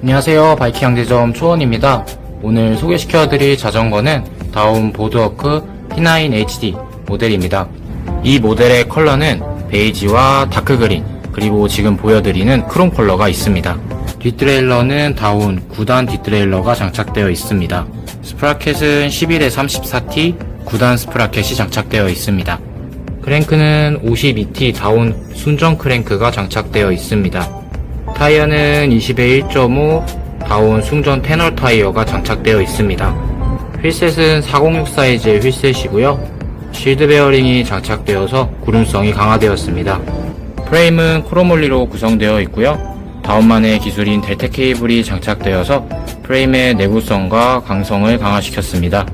안녕하세요. 바이킹 양재점 초원입니다. 오늘 소개시켜드릴 자전거는 다운 보드워크 P9 HD 모델입니다. 이 모델의 컬러는 베이지와 다크그린, 그리고 지금 보여드리는 크롬 컬러가 있습니다. 뒷트레일러는 다운 9단 뒷트레일러가 장착되어 있습니다. 스프라켓은 11에 34T 9단 스프라켓이 장착되어 있습니다. 크랭크는 52T 다운 순정 크랭크가 장착되어 있습니다. 타이어는 20에 1.5 다운 순전 패널 타이어가 장착되어 있습니다. 휠셋은 406 사이즈의 휠셋이고요. 실드 베어링이 장착되어서 구름성이 강화되었습니다. 프레임은 크로몰리로 구성되어 있고요. 다운만의 기술인 델타 케이블이 장착되어서 프레임의 내구성과 강성을 강화시켰습니다.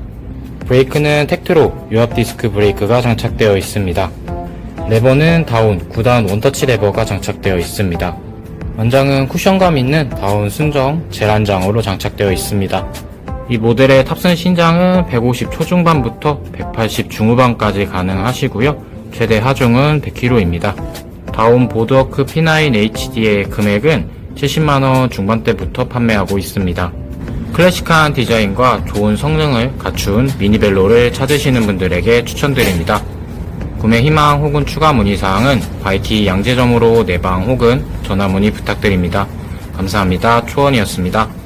브레이크는 텍트로 유압 디스크 브레이크가 장착되어 있습니다. 레버는 다운 9단 원터치 레버가 장착되어 있습니다. 안장은 쿠션감 있는 다운 순정 제란장으로 장착되어 있습니다. 이 모델의 탑승 신장은 150 초중반부터 180 중후반까지 가능하시고요. 최대 하중은 100kg입니다. 다운 보드워크 P9 HD의 금액은 70만원 중반대부터 판매하고 있습니다. 클래식한 디자인과 좋은 성능을 갖춘 미니벨로를 찾으시는 분들에게 추천드립니다. 구매 희망 혹은 추가 문의사항은 바이티 양재점으로 내방 혹은 전화 문의 부탁드립니다. 감사합니다. 초원이었습니다.